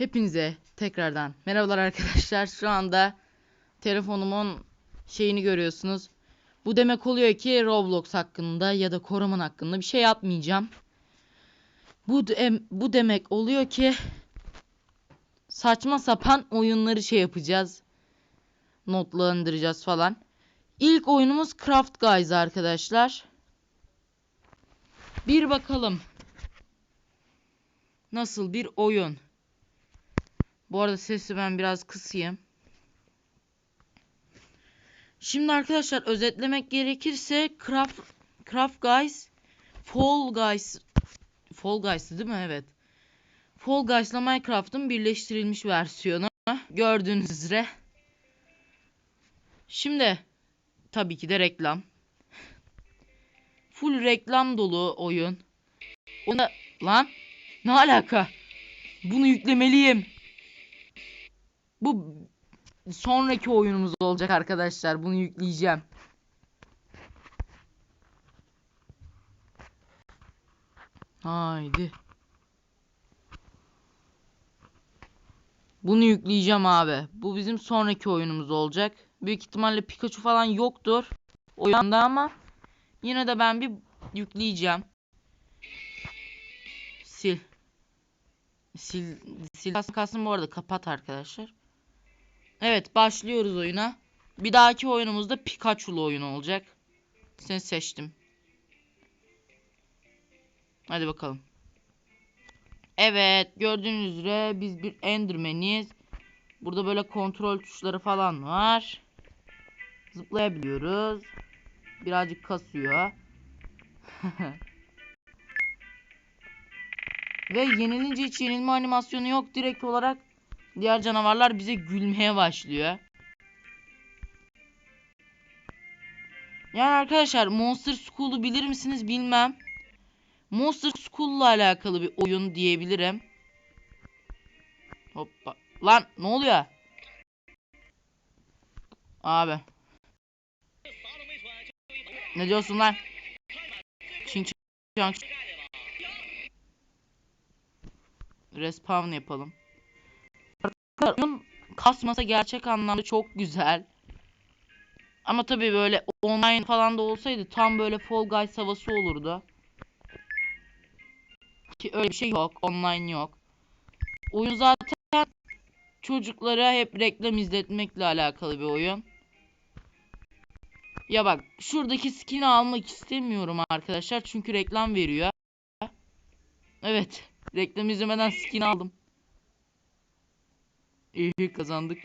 Hepinize tekrardan merhabalar arkadaşlar. Şu anda telefonumun şeyini görüyorsunuz. Bu demek oluyor ki Roblox hakkında ya da Koraman hakkında bir şey yapmayacağım. Bu de- bu demek oluyor ki saçma sapan oyunları şey yapacağız. Notlandıracağız falan. İlk oyunumuz Craft Guys arkadaşlar. Bir bakalım. Nasıl bir oyun? Bu arada sesi ben biraz kısayım. Şimdi arkadaşlar özetlemek gerekirse Craft Craft Guys Fall Guys Fall Guys'tı değil mi? Evet. Fall Guys ile Minecraft'ın birleştirilmiş versiyonu. Gördüğünüz üzere. Şimdi tabii ki de reklam. Full reklam dolu oyun. Ona lan ne alaka? Bunu yüklemeliyim. Bu sonraki oyunumuz olacak arkadaşlar. Bunu yükleyeceğim. Haydi. Bunu yükleyeceğim abi. Bu bizim sonraki oyunumuz olacak. Büyük ihtimalle Pikachu falan yoktur oyunda ama yine de ben bir yükleyeceğim. Sil. Sil, sil kalsın bu arada kapat arkadaşlar. Evet başlıyoruz oyuna. Bir dahaki oyunumuzda Pikachu'lu oyun olacak. Seni seçtim. Hadi bakalım. Evet gördüğünüz üzere biz bir Enderman'iz. Burada böyle kontrol tuşları falan var. Zıplayabiliyoruz. Birazcık kasıyor. Ve yenilince hiç yenilme animasyonu yok. Direkt olarak diğer canavarlar bize gülmeye başlıyor. Yani arkadaşlar Monster School'u bilir misiniz bilmem. Monster School'la alakalı bir oyun diyebilirim. Hoppa. Lan ne oluyor? Abi. Ne diyorsun lan? Çin çin Respawn yapalım. Kasmasa gerçek anlamda çok güzel. Ama tabii böyle online falan da olsaydı tam böyle Fall Guys havası olurdu. Ki öyle bir şey yok. Online yok. Oyun zaten çocuklara hep reklam izletmekle alakalı bir oyun. Ya bak şuradaki skin'i almak istemiyorum arkadaşlar. Çünkü reklam veriyor. Evet. Reklam izlemeden skin aldım. İyi kazandık.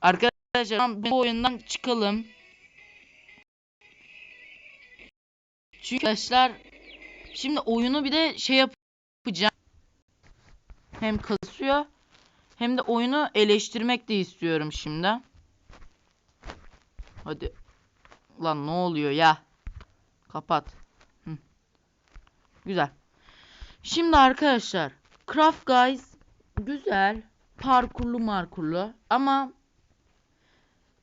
Arkadaşlar bu oyundan çıkalım. Çünkü arkadaşlar şimdi oyunu bir de şey yapacağım. Hem kasıyor hem de oyunu eleştirmek de istiyorum şimdi. Hadi. Lan ne oluyor ya? Kapat. Hı. Güzel. Şimdi arkadaşlar Craft Guys güzel. Parkurlu markurlu ama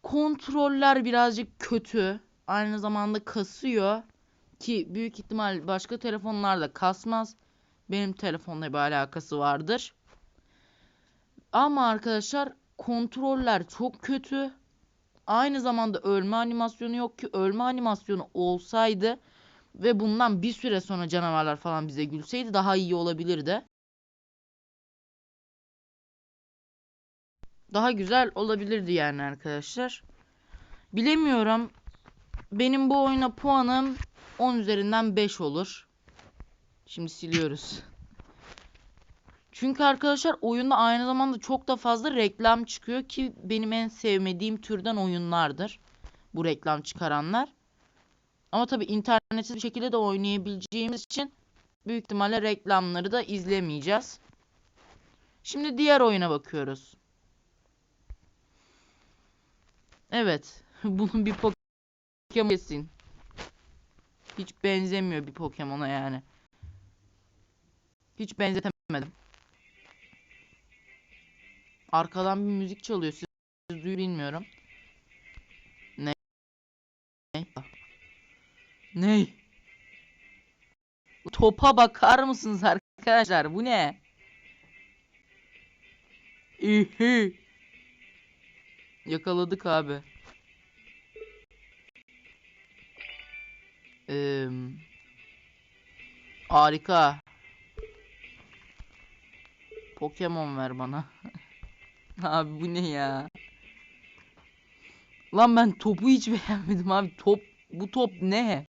kontroller birazcık kötü. Aynı zamanda kasıyor. Ki büyük ihtimal başka telefonlarda kasmaz. Benim telefonla bir alakası vardır. Ama arkadaşlar kontroller çok kötü. Aynı zamanda ölme animasyonu yok ki ölme animasyonu olsaydı ve bundan bir süre sonra canavarlar falan bize gülseydi daha iyi olabilirdi. Daha güzel olabilirdi yani arkadaşlar. Bilemiyorum. Benim bu oyuna puanım 10 üzerinden 5 olur. Şimdi siliyoruz. Çünkü arkadaşlar oyunda aynı zamanda çok da fazla reklam çıkıyor ki benim en sevmediğim türden oyunlardır. Bu reklam çıkaranlar. Ama tabii internetsiz bir şekilde de oynayabileceğimiz için büyük ihtimalle reklamları da izlemeyeceğiz. Şimdi diğer oyuna bakıyoruz. Evet. Bunun bir Pokemon kesin. Hiç benzemiyor bir Pokemon'a yani. Hiç benzetemedim. Arkadan bir müzik çalıyor. Siz duyuyor bilmiyorum. Ne? Ne? Ne? Topa bakar mısınız arkadaşlar? Bu ne? İhi. Yakaladık abi. Eee harika. Pokemon ver bana. abi bu ne ya? Lan ben topu hiç beğenmedim abi. Top bu top ne?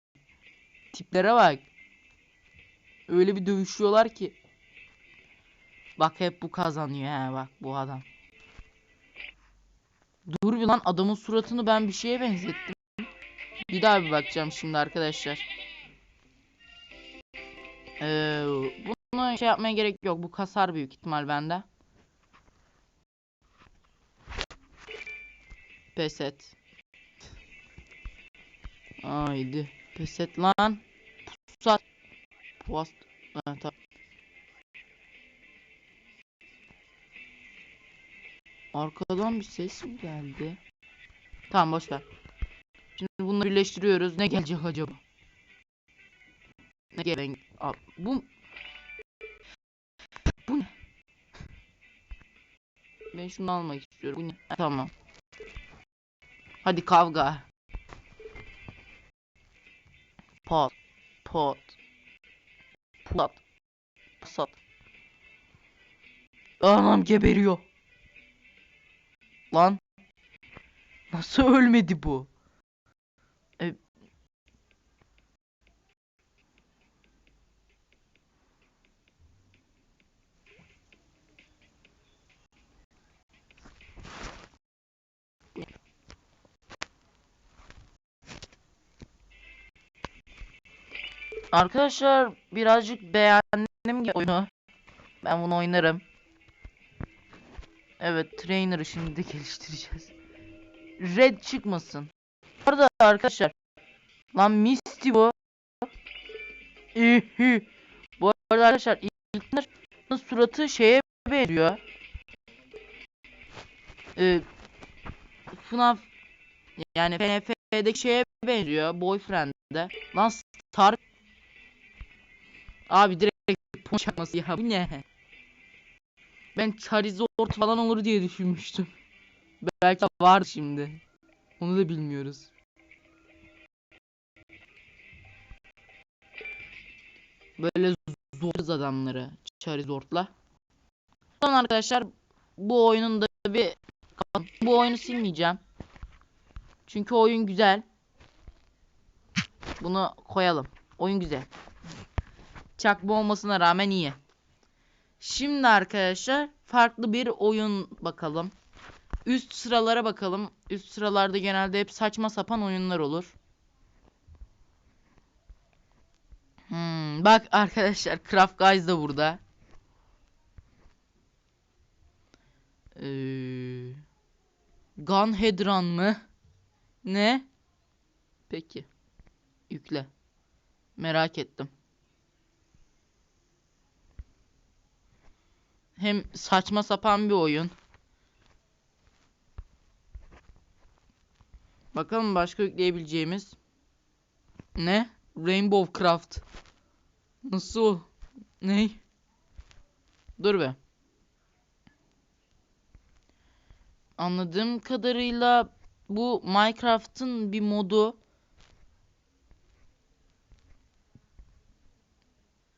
Tiplere bak. Öyle bir dövüşüyorlar ki. Bak hep bu kazanıyor he bak bu adam. Dur bir lan adamın suratını ben bir şeye benzettim. Bir daha bir bakacağım şimdi arkadaşlar. Ee, bunu şey yapmaya gerek yok. Bu kasar büyük ihtimal bende. Pes et. Haydi. Pes et lan. Pusat. Puast. Ha, tamam. Arkadan bir ses mi geldi? Tamam boş. Şimdi bunları birleştiriyoruz. Ne gelecek acaba? Ne gelen? Bu Bu ne? Ben şunu almak istiyorum. Bu ne? Tamam. Hadi kavga. Pot. Pot. Plat. Pasat. Anam geberiyor. Lan. Nasıl ölmedi bu? E... Arkadaşlar birazcık beğendim oyunu. Ben bunu oynarım. Evet, trainer'ı şimdi de geliştireceğiz. Red çıkmasın. Bu arkadaşlar. Lan Misty bu. Bu arada arkadaşlar ilk suratı şeye benziyor. Ee, FNAF yani FNF'deki şeye benziyor. Boyfriend'de. Lan Star Abi direkt pon çakması ya bu ne? Ben Charizard falan olur diye düşünmüştüm. Belki var şimdi. Onu da bilmiyoruz. Böyle zoruz adamları Charizard'la. Tamam arkadaşlar bu oyunun da bir bu oyunu silmeyeceğim. Çünkü oyun güzel. Bunu koyalım. Oyun güzel. Çakma olmasına rağmen iyi. Şimdi arkadaşlar farklı bir oyun bakalım. Üst sıralara bakalım. Üst sıralarda genelde hep saçma sapan oyunlar olur. Hmm, bak arkadaşlar Craft Guys da burada. Ee, Gun Hedron mı? Ne? Peki. Yükle. Merak ettim. Hem saçma sapan bir oyun. Bakalım başka yükleyebileceğimiz. Ne? Rainbow Craft. Nasıl? Ne? Dur be. Anladığım kadarıyla bu Minecraft'ın bir modu.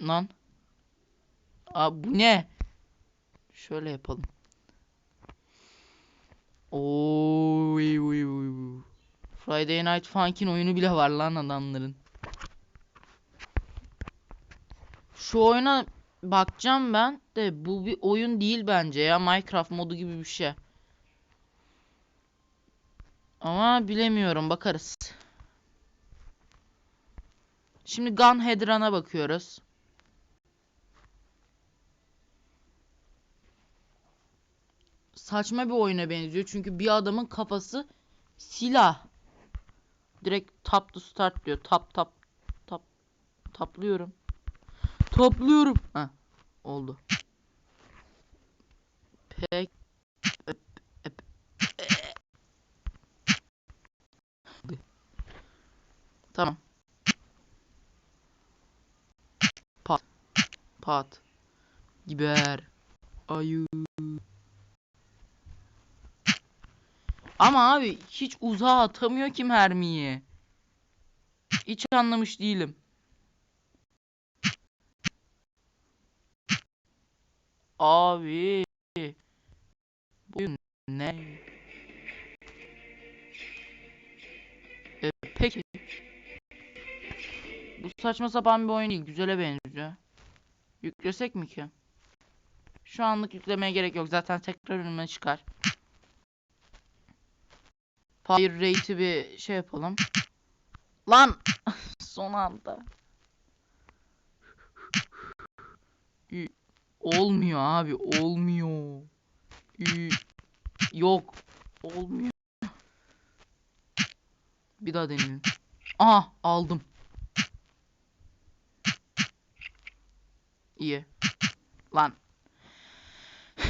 Lan. Aa bu ne? Şöyle yapalım. Oy oy oy. Friday Night Funk'in oyunu bile var lan adamların. Şu oyuna bakacağım ben de bu bir oyun değil bence ya Minecraft modu gibi bir şey. Ama bilemiyorum bakarız. Şimdi Gun Hedron'a bakıyoruz. Saçma bir oyuna benziyor çünkü bir adamın kafası silah. Direkt tap to start diyor. Tap tap tap taplıyorum. Taplıyorum. Ha oldu. Pek. Tamam. Pat. Pat. Giber. Ayı. Ama abi hiç uzağa atamıyor ki mermiyi. Hiç anlamış değilim. Abi. Bu ne? E, peki. Bu saçma sapan bir oyun değil. Güzele benziyor. Yüklesek mi ki? Şu anlık yüklemeye gerek yok. Zaten tekrar önüme çıkar. Fire rate'i bir şey yapalım. Lan! Son anda. Olmuyor abi. Olmuyor. Yok. Olmuyor. Bir daha deneyelim. Aha aldım. İyi. Lan.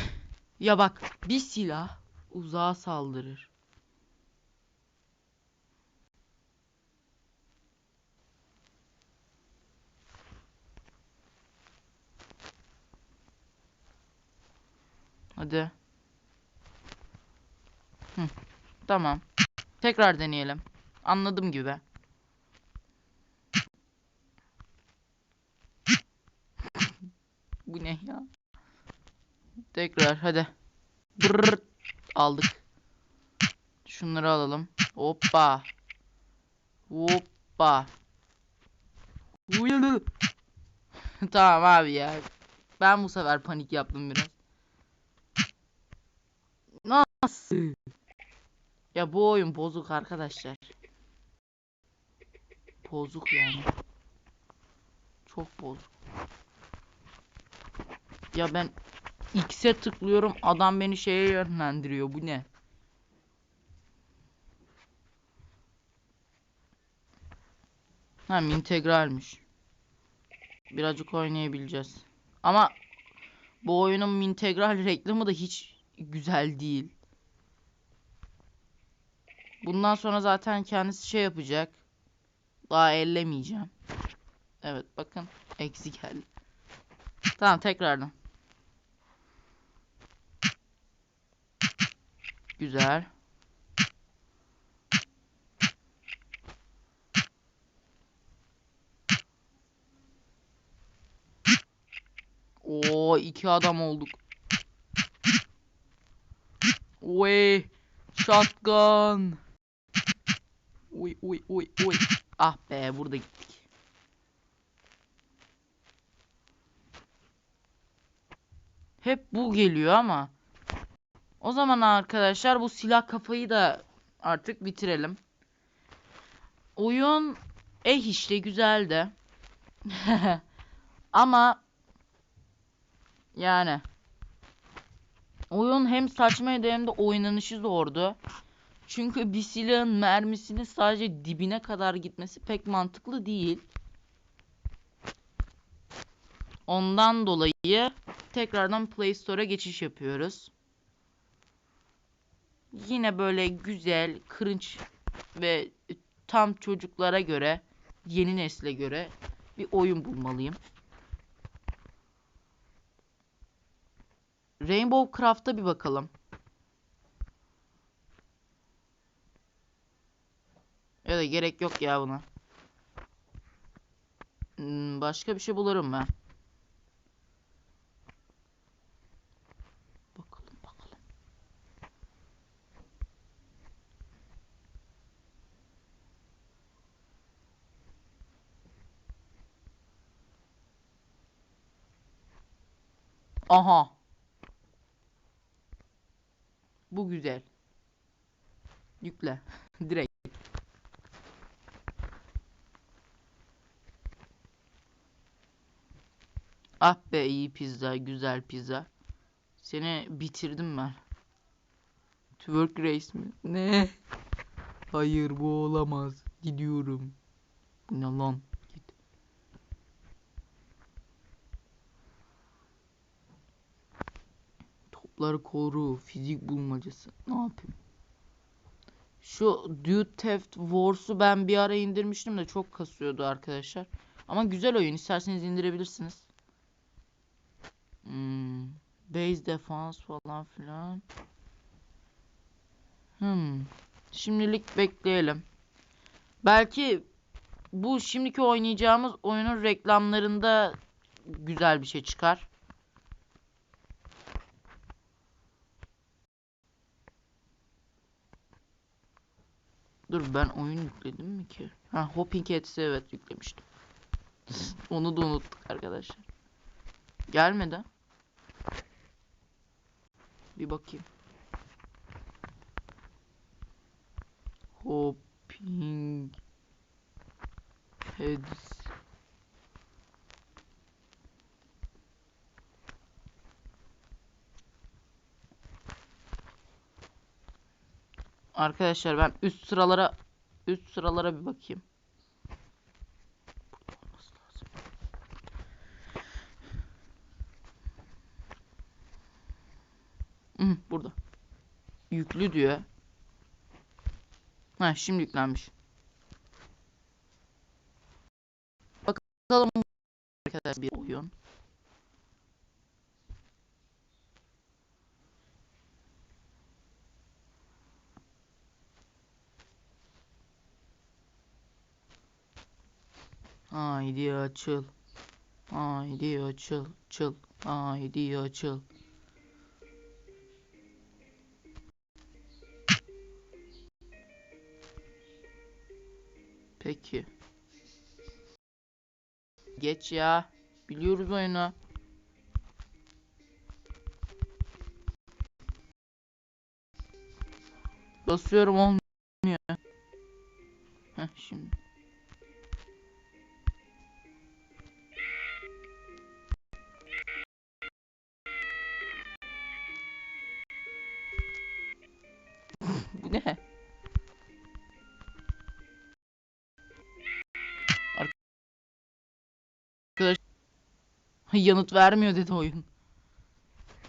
Ya bak bir silah uzağa saldırır. Hadi. Hı, tamam. Tekrar deneyelim. Anladım gibi. Bu ne ya? Tekrar hadi. Brrrt. Aldık. Şunları alalım. Hoppa. Hoppa. Tamam abi ya. Ben bu sefer panik yaptım biraz. Nasıl? Ya bu oyun bozuk arkadaşlar. Bozuk yani. Çok bozuk. Ya ben X'e tıklıyorum adam beni şeye yönlendiriyor. Bu ne? Ha integralmiş. Birazcık oynayabileceğiz. Ama bu oyunun integral reklamı da hiç güzel değil. Bundan sonra zaten kendisi şey yapacak. Daha ellemeyeceğim. Evet bakın eksik geldi. Tamam tekrardan. Güzel. Oo iki adam olduk. Oy shotgun. Uy uy uy uy. Ah be burada gittik. Hep bu geliyor ama. O zaman arkadaşlar bu silah kafayı da artık bitirelim. Oyun eh işte güzeldi. ama yani oyun hem saçmaydı hem de oynanışı zordu. Çünkü bir silahın mermisinin sadece dibine kadar gitmesi pek mantıklı değil. Ondan dolayı tekrardan Play Store'a geçiş yapıyoruz. Yine böyle güzel, cringe ve tam çocuklara göre, yeni nesle göre bir oyun bulmalıyım. Rainbow Craft'a bir bakalım. Ya da gerek yok ya buna. Hmm, başka bir şey bulurum ben. Bakalım bakalım. Aha. Bu güzel. Yükle. Direkt. Ah be iyi pizza, güzel pizza. Seni bitirdim ben. Twerk race mi? Ne? Hayır bu olamaz. Gidiyorum. Ne lan? Git. Topları koru. Fizik bulmacası. Ne yapayım? Şu Dude Theft Wars'u ben bir ara indirmiştim de çok kasıyordu arkadaşlar. Ama güzel oyun. İsterseniz indirebilirsiniz. Hmm, base defense falan filan. Hmm. Şimdilik bekleyelim. Belki bu şimdiki oynayacağımız oyunun reklamlarında güzel bir şey çıkar. Dur ben oyun yükledim mi ki? Ha Hopping Heads'i evet yüklemiştim. Onu da unuttuk arkadaşlar. Gelmedi. Bir bakayım. Hopping Heads. Arkadaşlar ben üst sıralara üst sıralara bir bakayım. Burada olması lazım. Hı, burada. Yüklü diyor. Ha şimdi yüklenmiş. Bakalım arkadaşlar bir oyun. Haydi açıl. Haydi açıl. Çıl. Haydi açıl. Peki. Geç ya. Biliyoruz oyunu. Basıyorum olmuyor. Heh şimdi. yanıt vermiyor dedi oyun.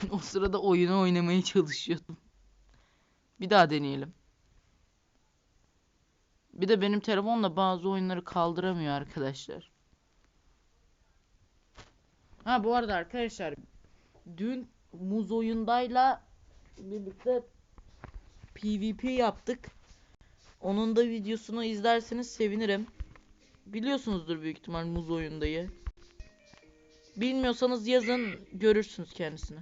o sırada oyunu oynamaya çalışıyordum. Bir daha deneyelim. Bir de benim telefonla bazı oyunları kaldıramıyor arkadaşlar. Ha bu arada arkadaşlar dün muz oyundayla birlikte PvP yaptık. Onun da videosunu izlerseniz sevinirim. Biliyorsunuzdur büyük ihtimal muz oyundayı. Bilmiyorsanız yazın görürsünüz kendisini.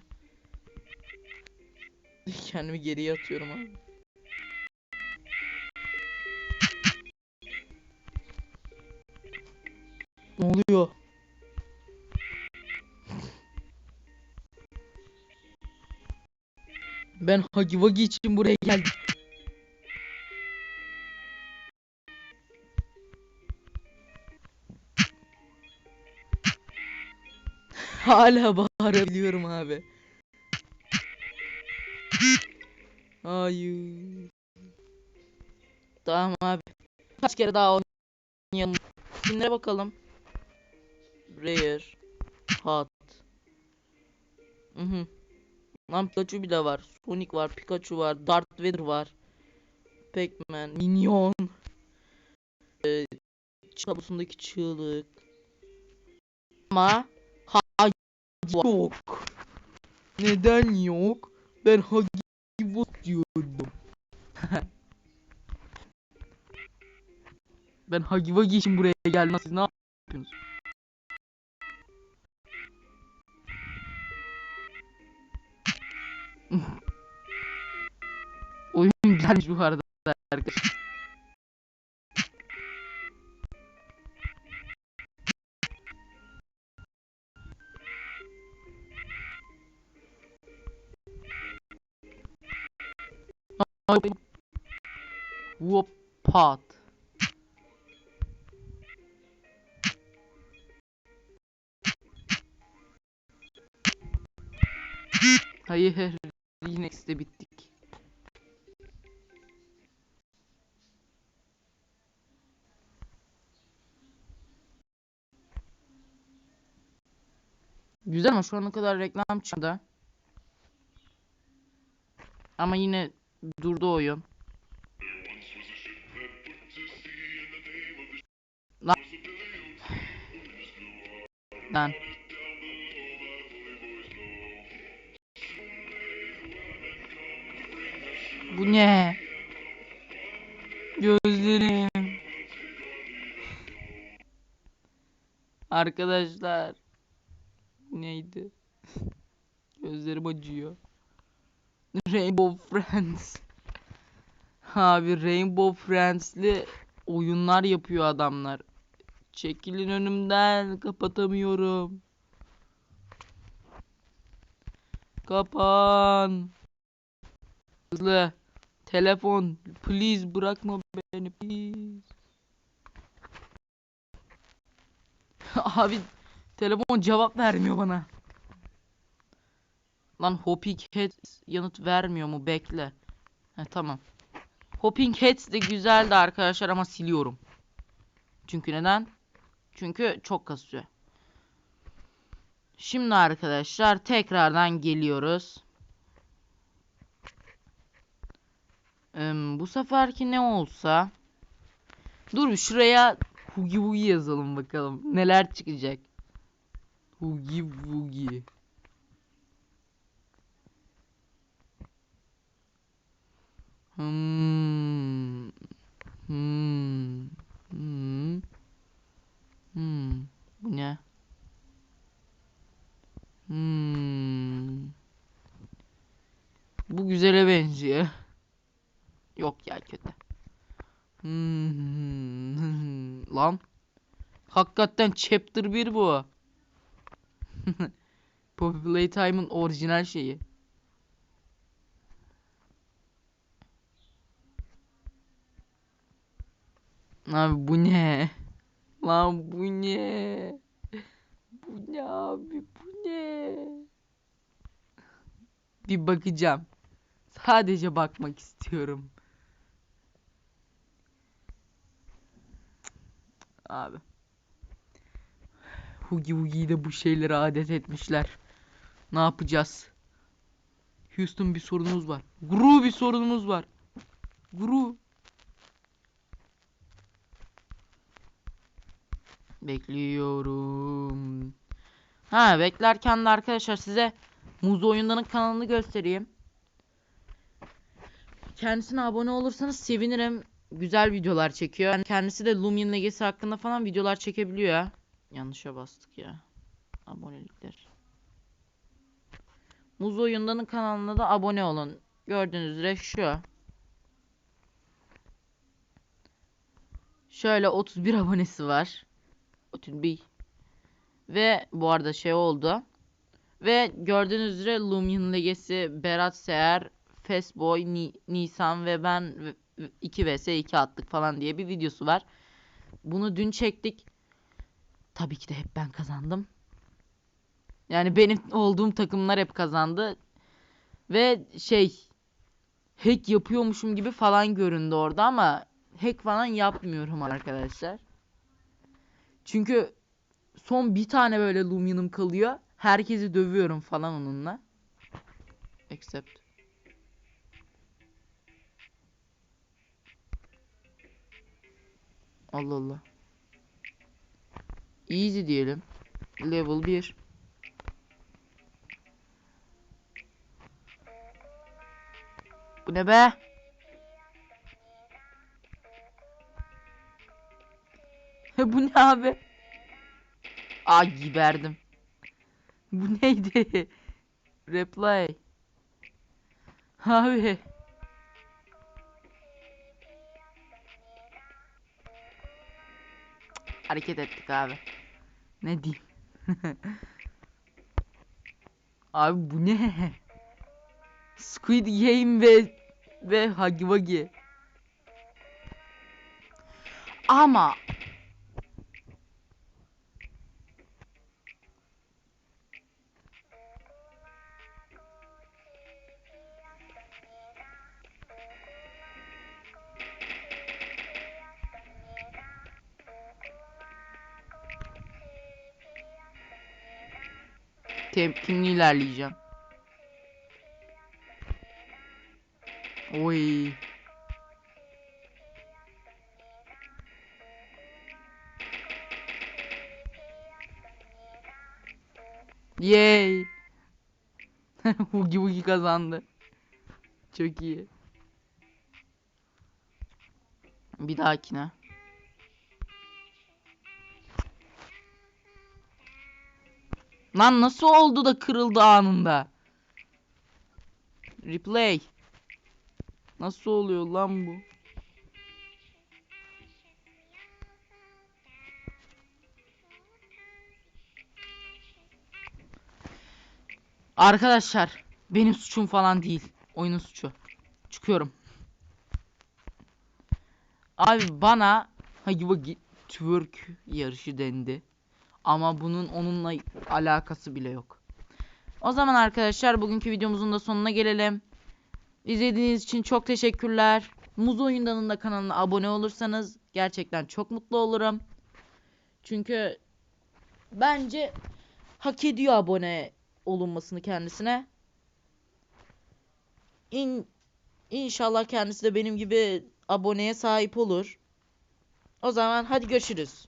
Kendimi geriye atıyorum abi. Ne oluyor? Ben Hagi Vagi için buraya geldim. Hala bağırabiliyorum abi. Hayır. Tamam abi. Kaç kere daha oynayalım. Skinlere bakalım. Rare. Hot. Hı hı. Lan Pikachu bir de var. Sonic var, Pikachu var, Darth Vader var. Pac-Man, Minyon. Ee, kabusundaki çığlık. Ama Hagi yok. Neden yok? Ben Hagi diyordum. ben Hagi Vagi için buraya geldim. Siz ne yapıyorsunuz? Oyun güzelmiş bu arada arkadaşlar. Pot. Hayır, yine işte bittik. Güzel ama şu ana kadar reklam çıktı. Ama yine durdu oyun. ben. Bu ne? Gözlerim. Arkadaşlar. Neydi? Gözlerim acıyor. Rainbow Friends. Abi Rainbow Friends'li oyunlar yapıyor adamlar. Çekilin önümden. Kapatamıyorum. Kapan. Hızlı. Telefon. Please bırakma beni. Please. Abi telefon cevap vermiyor bana. Lan Hopping Heads yanıt vermiyor mu? Bekle. He tamam. Hopping Heads de güzeldi arkadaşlar ama siliyorum. Çünkü neden? Çünkü çok kasıyor. Şimdi arkadaşlar tekrardan geliyoruz. Eee, bu seferki ne olsa Dur şuraya Hugi Wugi yazalım bakalım. Neler çıkacak. Hugi Wugi. Hmm. Hmm. Hmm. Hmm. Bu ne? Hmm. Bu güzele benziyor. Yok ya kötü. Hmm. Lan. Hakikaten chapter 1 bu. Poppy Playtime'ın orijinal şeyi. Abi bu ne? Lan bu ne? Bu ne abi bu ne? Bir bakacağım. Sadece bakmak istiyorum. Abi. Hugi Wugi'yi de bu şeyleri adet etmişler. Ne yapacağız? Houston bir sorunumuz var. Gru bir sorunumuz var. Gru. Bekliyorum. Ha beklerken de arkadaşlar size Muz Oyundan'ın kanalını göstereyim. Kendisine abone olursanız sevinirim. Güzel videolar çekiyor. Yani kendisi de Lumion Legacy hakkında falan videolar çekebiliyor ya. Yanlışa bastık ya. Abonelikler. Muz Oyundan'ın kanalına da abone olun. Gördüğünüz üzere şu. Şöyle 31 abonesi var. 31. Ve bu arada şey oldu. Ve gördüğünüz üzere Lumion Legacy, Berat Seher, Fastboy, Ni Nisan ve ben 2 vs 2 attık falan diye bir videosu var. Bunu dün çektik. Tabii ki de hep ben kazandım. Yani benim olduğum takımlar hep kazandı. Ve şey hack yapıyormuşum gibi falan göründü orada ama hack falan yapmıyorum arkadaşlar. Çünkü son bir tane böyle Lumion'um kalıyor. Herkesi dövüyorum falan onunla. Except. Allah Allah. Easy diyelim. Level 1. Bu ne be? Bu ne abi? Aa giberdim. Bu neydi? Reply. Abi. Hareket ettik abi. Ne diyeyim? abi bu ne? Squid Game ve ve Huggy Wuggy. Ama temkinli ilerleyeceğim. Oy. Yay. Hugi Hugi kazandı. Çok iyi. Bir dahakine. Lan nasıl oldu da kırıldı anında? Replay. Nasıl oluyor lan bu? Arkadaşlar benim suçum falan değil. Oyunun suçu. Çıkıyorum. Abi bana Hagi twerk yarışı dendi. Ama bunun onunla alakası bile yok. O zaman arkadaşlar bugünkü videomuzun da sonuna gelelim. İzlediğiniz için çok teşekkürler. Muz Oyundan'ın da kanalına abone olursanız gerçekten çok mutlu olurum. Çünkü bence hak ediyor abone olunmasını kendisine. İn, inşallah kendisi de benim gibi aboneye sahip olur. O zaman hadi görüşürüz.